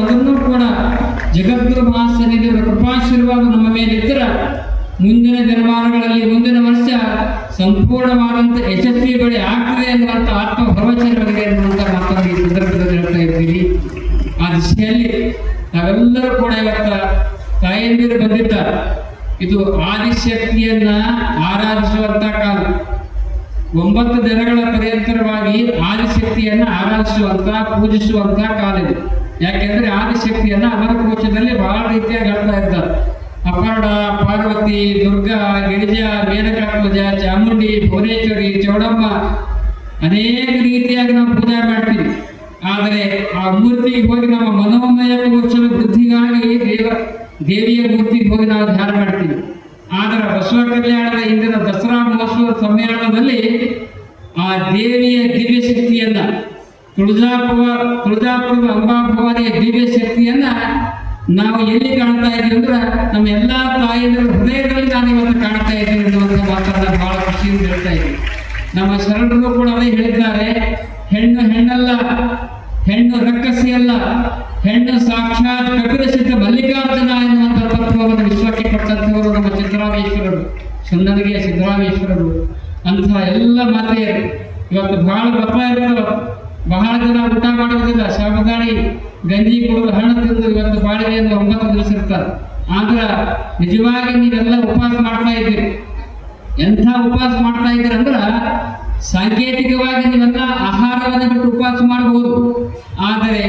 ಅದನ್ನು ಕೂಡ ಜಗದ್ಗುರು ಮಹಾಸನ್ನಿಧಿಯವರ ಕೃಪಾಶೀರ್ವಾದ ನಮ್ಮ ಮೇಲೆ ಮೇಲಿದ್ದರೆ ಮುಂದಿನ ದಿನಮಾನಗಳಲ್ಲಿ ಮುಂದಿನ ವರ್ಷ ಸಂಪೂರ್ಣವಾದಂತಹ ಯಶಸ್ವಿ ಬಳಿ ಆಗ್ತದೆ ಎನ್ನುವಂಥ ಆತ್ಮ ಪ್ರವಚನಗಳಿಗೆ ಎನ್ನುವಂಥ ಮಾತನ್ನು ಈ ಸಂದರ್ಭದಲ್ಲಿ ಹೇಳ್ತಾ ಇದ್ದೀವಿ. ಆ ದಿಶೆಯಲ್ಲಿ ನಾವೆಲ್ಲರೂ ಕೂಡ ಇವತ್ತ ತಾಯಂದಿರು ಬಂದಿದ್ದ ಇದು ಆದಿಶಕ್ತಿಯನ್ನ ಆರಾಧಿಸುವಂತ ಕಾಲ. ಒಂಬತ್ತು ದಿನಗಳ ಪರ್ಯಂತರವಾಗಿ ಆದಿಶಕ್ತಿಯನ್ನ ಆರಾಧಿಸುವಂತ ಪೂಜಿಸುವಂತ ಕಾಲ ಇದು. ಯಾಕೆಂದ್ರೆ ಆದಿಶಕ್ತಿಯನ್ನ ಅವರ ಕೋಶದಲ್ಲಿ ಬಹಳ ರೀತಿಯಾಗಿ ಹೇಳ್ತಾ ಇದ್ದ ಅಪರ್ಣ, ಪಾರ್ವತಿ, ದುರ್ಗಾ, ಗಿರಿಜಾ ಮೇನಕಾ ಪೂಜಾ ಚಾಮುಂಡಿ, ಭುವನೇಶ್ವರಿ, ಚೌಡಮ್ಮ ಅನೇಕ ರೀತಿಯಾಗಿ ನಾವು ಪೂಜೆ ಮಾಡ್ತೀವಿ. ಆದರೆ ಆ ಮೂರ್ತಿಗೆ ಹೋಗಿ ನಮ್ಮ ಮನೋಮಯ ಕೋಶದ ವೃದ್ಧಿಗಾಗಿ ದೇವ, ದೇವಿಯ ಮೂರ್ತಿಗೆ ಹೋಗಿ ನಾವು ಧ್ಯಾನ ಮಾಡ್ತೀವಿ. ಆದರೆ ಬಸವ ಕಲ್ಯಾಣದ ಹಿಂದಿನ ದಸರಾ ಮಹೋತ್ಸವ ಸಮ್ಮೇಳನದಲ್ಲಿ ಆ ದೇವಿಯ ದಿವ್ಯ ಶಕ್ತಿಯನ್ನ ತುಳಜಾಪುರ ತುಳಜಾಪುರದ ಅಂಬಾಭವಾನಿಯ ದಿವ್ಯ ಶಕ್ತಿಯನ್ನ ನಾವು ಎಲ್ಲಿ ಕಾಣ್ತಾ ಇದ್ದೀವಿ ಅಂದ್ರೆ ನಮ್ಮ ಎಲ್ಲಾ ತಾಯಿಯರ ಹೃದಯದಲ್ಲಿ ನಾನು ಇವತ್ತು ಕಾಣ್ತಾ ಇದ್ದೀನಿ ಅನ್ನುವಂಥ ಮಾತನ್ನ ಬಹಳ ಖುಷಿಯಿಂದ ಹೇಳ್ತಾ ಇದ್ದೀನಿ. ನಮ್ಮ ಶರಣರು ಕೂಡ ಅದೇ ಹೇಳಿದ್ದಾರೆ, ಹೆಣ್ಣು ಹೆಣ್ಣಲ್ಲ, ಹೆಣ್ಣು ರಕ್ಕಸಿ ಅಲ್ಲ ಹೆಣ್ಣು ಸಾಕ್ಷಾತ್ ಕಪಿಲ ಸಿದ್ಧ ಮಲ್ಲಿಕಾರ್ಜುನ ಎನ್ನುವಂಥ ತತ್ವವನ್ನು ವಿಶ್ವಕ್ಕೆ ಕೊಟ್ಟಂಥವರು ನಮ್ಮ ಸಿದ್ದರಾಮೇಶ್ವರರು ಸುಂದರಿಗೆ ಸಿದ್ದರಾಮೇಶ್ವರರು, ಅಂತಹ ಎಲ್ಲ ಮಾತೆಯರು. ಇವತ್ತು ಬಹಳ ದಪ್ಪ ಇರ್ತಾವ. ಬಹಳ ಜನ ಊಟ ಮಾಡುವುದಿಲ್ಲ. ಶಾಬದಾಣಿ ಗಂಜಿ ಕುಡಿದು ಹಣ್ಣು ತಿಂದು ಇವತ್ತು ಬಾಡಿಗೆಯಿಂದ ಒಂಬತ್ತು ದಿವಸ ಇರ್ತಾರೆ ಆದ್ರೆ ನಿಜವಾಗಿ ನೀವೆಲ್ಲ ಉಪವಾಸ ಮಾಡ್ತಾ ಇದ್ದೀರಿ. ಎಂಥ ಉಪವಾಸ ಮಾಡ್ತಾ ಇದ್ದೀರಿ ಅಂದ್ರೆ ಸಾಂಕೇತಿಕವಾಗಿ ನೀವೆಲ್ಲ ಆಹಾರವನ್ನು ಬಿಟ್ಟು ಉಪವಾಸ ಮಾಡಬಹುದು. ಆದರೆ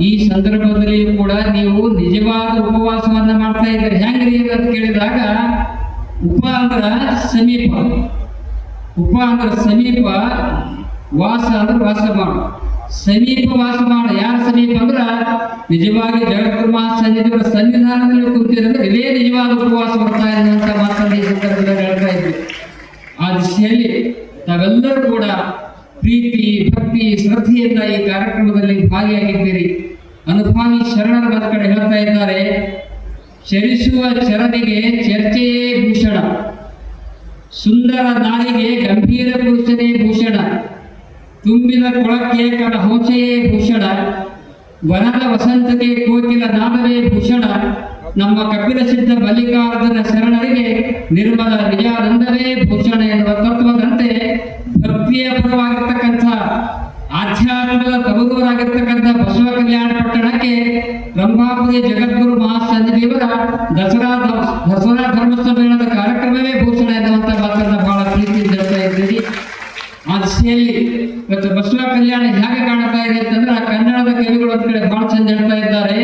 ಈ ಸಂದರ್ಭದಲ್ಲಿ ಕೂಡ ನೀವು ನಿಜವಾದ ಉಪವಾಸವನ್ನ ಮಾಡ್ತಾ ಇದ್ದೀರಿ. ಹೆಂಗ್ರಿ ಅಂತ ಕೇಳಿದಾಗ ಉಪ ಅಂದ್ರ ಸಮೀಪ. ಉಪ ಅಂದ್ರ ಸಮೀಪ ವಾಸ ಅಂದ್ರೆ ವಾಸ ಮಾಡು. ಸಮೀಪ ವಾಸ ಮಾಡು. ಯಾರ ಸಮೀಪ ಅಂದ್ರ ನಿಜವಾಗಿ ಜಗದ್ಗುರು ಸನ್ನಿಧಿಗಳ ಸನ್ನಿಧಾನದಲ್ಲಿ ಕೂತಿರಂದ್ರೆ ಇದೇ ನಿಜವಾದ ಉಪವಾಸ ಬರ್ತಾ ಇದೆ ಅಂತ ಈ ಸಂದರ್ಭದಲ್ಲಿ ಹೇಳ್ತಾ ಇದ್ವಿ ಆ ದಿಶೆಯಲ್ಲಿ ತಾವೆಲ್ಲರೂ ಕೂಡ ಪ್ರೀತಿ, ಭಕ್ತಿ, ಶ್ರದ್ಧೆಯಿಂದ ಈ ಕಾರ್ಯಕ್ರಮದಲ್ಲಿ ಭಾಗಿಯಾಗಿದ್ದೀರಿ. ಅನುಭವಿ ಶರಣರ ಬಂದ ಕಡೆ ಹೇಳ್ತಾ ಇದ್ದಾರೆ, ಚರಿಸುವ ಚರಣಿಗೆ ಚರ್ಚೆಯೇ ಭೂಷಣ. ಸುಂದರ ನಾರಿಗೆ ಗಂಭೀರ ಪುರುಷನೇ ಭೂಷಣ. ತುಂಬಿದ ಕೊಳಕ್ಕೆ ಕಡ ಹೋಚೆಯೇ ಭೂಷಣ ವನದ ವಸಂತಕ್ಕೆ ಕೋಕಿಲ ನಾಮವೇ ಭೂಷಣ, ನಮ್ಮ ಕಪಿಲ ಸಿದ್ಧ ಮಲ್ಲಿಕಾರ್ಜುನ ಶರಣರಿಗೆ ನಿರ್ಮಲ ನಿಜಾನಂದವೇ ಭೂಷಣ ಎನ್ನುವ ತತ್ವದಂತೆ ಭಕ್ತಿಯ ಪರವಾಗಿರ್ತಕ್ಕಂಥ ಆಧ್ಯಾತ್ಮದ ತವರೂರಾಗಿರ್ತಕ್ಕಂಥ ಬಸವ ಕಲ್ಯಾಣ ಪಟ್ಟಣಕ್ಕೆ ರಂಭಾಪುರಿ ಜಗದ್ಗುರು ಮಹಾಸನ್ನಿಧಿಯವರ ದಸರಾ ದಸರಾ ಧರ್ಮ ಸಮ್ಮೇಳನದ ಕಾರ್ಯಕ್ರಮವೇ ಭೂಷಣ ಎನ್ನುವಂಥ ಮಾತನ್ನ ಬಹಳ ಪ್ರೀತಿ ಹೇಳ್ತಾ ಇದ್ದೀರಿ ಆ ದಿಶೆಯಲ್ಲಿ ಇವತ್ತು ಬಸವ ಕಲ್ಯಾಣ ಹೇಗೆ ಕಾಣ್ತಾ ಇದೆ ಅಂತಂದ್ರೆ ಆ ಕನ್ನಡದ ಕವಿಗಳು ಒಂದ್ ಕಡೆ ಬಹಳ ಚಂದ ಹೇಳ್ತಾ ಇದ್ದಾರೆ.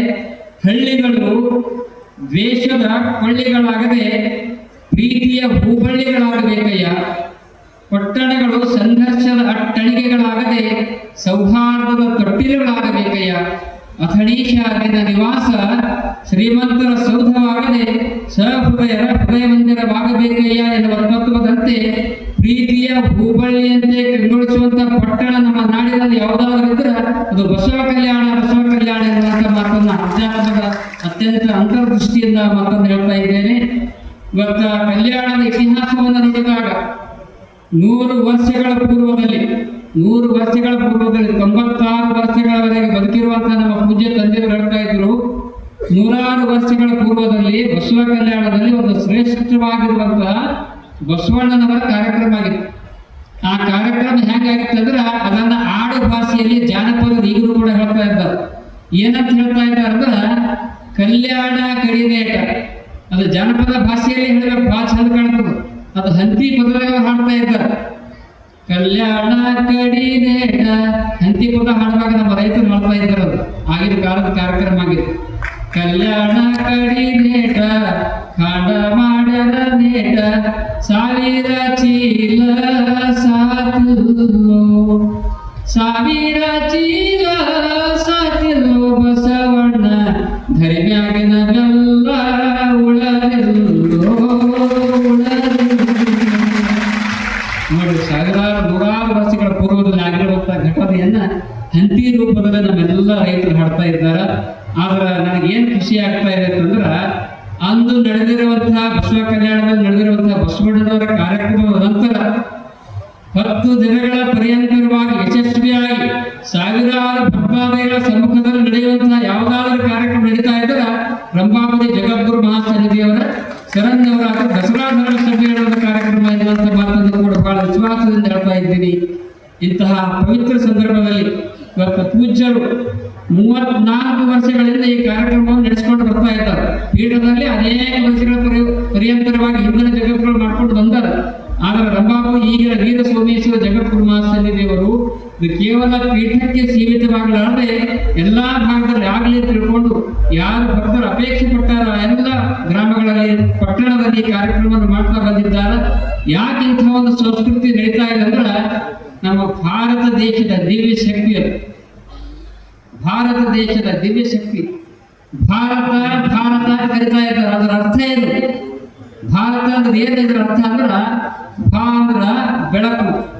ಹಳ್ಳಿಗಳು ದ್ವೇಷದ ಕೊಳ್ಳಿಗಳಾಗದೆ ಪ್ರೀತಿಯ ಹೂಬಳ್ಳಿಗಳಾಗಬೇಕಯ್ಯ. ಪಟ್ಟಣಗಳು ಸಂಘರ್ಷದ ಅಟ್ಟಣಿಗೆಗಳಾಗದೆ ಸೌಹಾರ್ದದ ತೊಟ್ಟಿಲುಗಳಾಗಬೇಕಯ್ಯ ಅಥಣೀಶ ನಿನ್ನ ನಿವಾಸ ಶ್ರೀಮಂತರ ಸೌಧವಾಗದೆ ಸಹೃದಯರ ಹೃದಯ ಮಂದಿರವಾಗಬೇಕಯ್ಯ ಎನ್ನುವ ತತ್ವದಂತೆ ಪ್ರೀತಿಯ ಹೂಬಳ್ಳಿಯಂತೆ ಕಂಗೊಳಿಸುವಂತ ಪಟ್ಟಣ ನಮ್ಮ ನಾಡಿನಲ್ಲಿ ಯಾವುದಾದ್ರೂ ಇದ್ರೆ ಅದು ಬಸವ ಕಲ್ಯಾಣ ಬಸವ ಕಲ್ಯಾಣ ಎನ್ನುವಂತ ಮಾತನ್ನ ಅಧ್ಯಾತ್ಮದ ಅತ್ಯಂತ ಅಂತರ್ದೃಷ್ಟಿಯಿಂದ ಮಾತನ್ನು ಹೇಳ್ತಾ ಇದ್ದೇನೆ. ಇವತ್ತ ಕಲ್ಯಾಣದ ಇತಿಹಾಸವನ್ನು ನೋಡಿದಾಗ ನೂರು ವರ್ಷಗಳ ಪೂರ್ವದಲ್ಲಿ, ನೂರು ವರ್ಷಗಳ ಪೂರ್ವದಲ್ಲಿ, ತೊಂಬತ್ತಾರು ವರ್ಷಗಳವರೆಗೆ ಬದುಕಿರುವಂತಹ ನಮ್ಮ ಪೂಜ್ಯ ತಂದೆಯವರು ಹೇಳ್ತಾ ಇದ್ರು, ನೂರಾರು ವರ್ಷಗಳ ಪೂರ್ವದಲ್ಲಿ ಬಸವ ಕಲ್ಯಾಣದಲ್ಲಿ ಒಂದು ಶ್ರೇಷ್ಠವಾಗಿರುವಂತಹ ಬಸವಣ್ಣನವರ ಕಾರ್ಯಕ್ರಮ ಆಗಿತ್ತು ಆ ಕಾರ್ಯಕ್ರಮ ಹೇಗಾಗಿತ್ತು ಅಂದ್ರೆ ಅದನ್ನ ಆಡು ಭಾಷೆಯಲ್ಲಿ ಜಾನಪದ ಈಗಲೂ ಕೂಡ ಹೇಳ್ತಾ ಇದ್ದಾರೆ. ಏನಂತ ಹೇಳ್ತಾ ಇದ್ದಾರೆ ಕಲ್ಯಾಣ ಕಡಿನೇಟ ಅದು ಜಾನಪದ ಭಾಷೆಯಲ್ಲಿ ಹೇಳಿದ್ರೆ ಭಾಳ ಚಂದ ಕಾಣ್ತದೆ. ಅದು ಹಂತಿ ಪದದಾಗ ಹಾಡ್ತಾ ಇದ್ದಾರೆ. ಕಲ್ಯಾಣ ಕಡಿನೇಟ ಹಂತಿ ಪದ ಹಾಡುವಾಗ ನಮ್ಮ ರೈತರು ಮಾಡ್ತಾ ಇದ್ದಾರೆ ಅದು ಆಗಿನ ಕಾಲದ ಕಾರ್ಯಕ್ರಮ ಆಗಿತ್ತು ಕಲ್ಯಾಣ ಕಡಿನೇಟ ಕಾಂಡ ಮಾಡ್ಯಾರ ನೇಟ. ಸಾವಿರ ಚೀಲ ಸಾಕು ಸಾವಿರ ಚೀಲ ಸಾಕಿರೋ ಬಸವಣ್ಣ. ಧರಿಮ್ಯಾಗಿನ ಬೆಲ್ಲ ಉಳದೆಲ್ಲೋ. ನೋಡಿ, ಸಾವಿರಾರು ನೂರಾರು ವರ್ಷಗಳ ಪೂರ್ವದಲ್ಲಿ ಆಗಿರುವಂತಹ ಘಟನೆಯನ್ನ ಹಂತಿ ರೂಪದಲ್ಲಿ ನಮ್ಮೆಲ್ಲ ರೈತರು ಹಾಡ್ತಾ ಇದ್ದಾರೆ. ಆದ್ರೆ ನನಗೇನು ಖುಷಿ ಆಗ್ತಾ ಇದೆ ಅಂತಂದ್ರ ಅಂದು ನಡೆದಿರುವಂತಹ ಬಸವ ಕಲ್ಯಾಣದಲ್ಲಿ ನಡೆದಿರುವಂತಹ ಬಸವಣ್ಣನವರ ಕಾರ್ಯಕ್ರಮದ ನಂತರ ಹತ್ತು ದಿನಗಳ ಪರ್ಯಂತರವಾಗಿ ಯಶಸ್ವಿಯಾಗಿ ಸಾವಿರಾರು ಭಕ್ತಾದಿಗಳ ಸಮ್ಮುಖದಲ್ಲಿ ನಡೆಯುವಂತಹ ಯಾವುದಾದ್ರೂ ಕಾರ್ಯಕ್ರಮ ನಡೀತಾ ಇದ್ದರೆ ರಂಭಾಪುರಿ ಜಗದ್ಗುರು ಮಹಾಸನ್ನಿಧಿಯವರ ಶರಣ್ಯವರ ದಸರಾ ಧರ್ಮ ಸಮ್ಮೇಳನದ ಕಾರ್ಯಕ್ರಮ ಎನ್ನುವಂತಹ ಮಾತನ್ನು ಕೂಡ ಬಹಳ ವಿಶ್ವಾಸದಿಂದ ಹೇಳ್ತಾ ಇದ್ದೀನಿ. ಇಂತಹ ಪವಿತ್ರ ಸಂದರ್ಭದಲ್ಲಿ ಇವತ್ತು ಪೂಜ್ಯರು ಮೂವತ್ನಾಲ್ಕು ವರ್ಷಗಳಿಂದ ಈ ಕಾರ್ಯಕ್ರಮವನ್ನು ನಡೆಸಿಕೊಂಡು ಬರ್ತಾ ಇದ್ದಾರೆ. ಪೀಠದಲ್ಲಿ ಅನೇಕ ವರ್ಷಗಳ ಪರಿ- ಪರ್ಯಂತರವಾಗಿ ಹಿಂದಿನ ಜಗತ್ಗಳು ಮಾಡ್ಕೊಂಡು ಬಂದರು. ಆದರೆ ರಂಭಾಬು ಈಗಿನ ವೀರ ಸೋಮೇಶ್ವರ ಜಗದ್ಗುರು ಇದು ಕೇವಲ ಪೀಠಕ್ಕೆ ಸೀಮಿತವಾಗಲಾರದೆ ಎಲ್ಲಾ ಭಾಗದಲ್ಲಿ ಆಗಲಿ ತಿಳ್ಕೊಂಡು ಯಾರು ಭಕ್ತರು ಅಪೇಕ್ಷೆ ಪಟ್ಟಾರ ಎಲ್ಲ ಗ್ರಾಮಗಳಲ್ಲಿ ಪಟ್ಟಣದಲ್ಲಿ ಕಾರ್ಯಕ್ರಮವನ್ನು ಮಾಡ್ತಾ ಬಂದಿದ್ದಾರೆ. ಯಾಕೆ ಇಂಥ ಒಂದು ಸಂಸ್ಕೃತಿ ನಡೀತಾ ಇದೆ ಅಂದ್ರೆ ನಮ್ಮ ಭಾರತ ದೇಶದ ದಿವ್ಯ ಶಕ್ತಿ ಅದು ಭಾರತ ದೇಶದ ದಿವ್ಯ ಶಕ್ತಿ. ಭಾರತ ಭಾರತ ಕರಿತಾ ಇದ್ದಾರೆ ಅದರ ಅರ್ಥ ಏನು? ಭಾರತ ಅಂದ್ರೆ ಏನು ಇದರ ಅರ್ಥ ಅಂದ್ರ? ಭಾ ಅಂದ್ರ ಬೆಳಕು.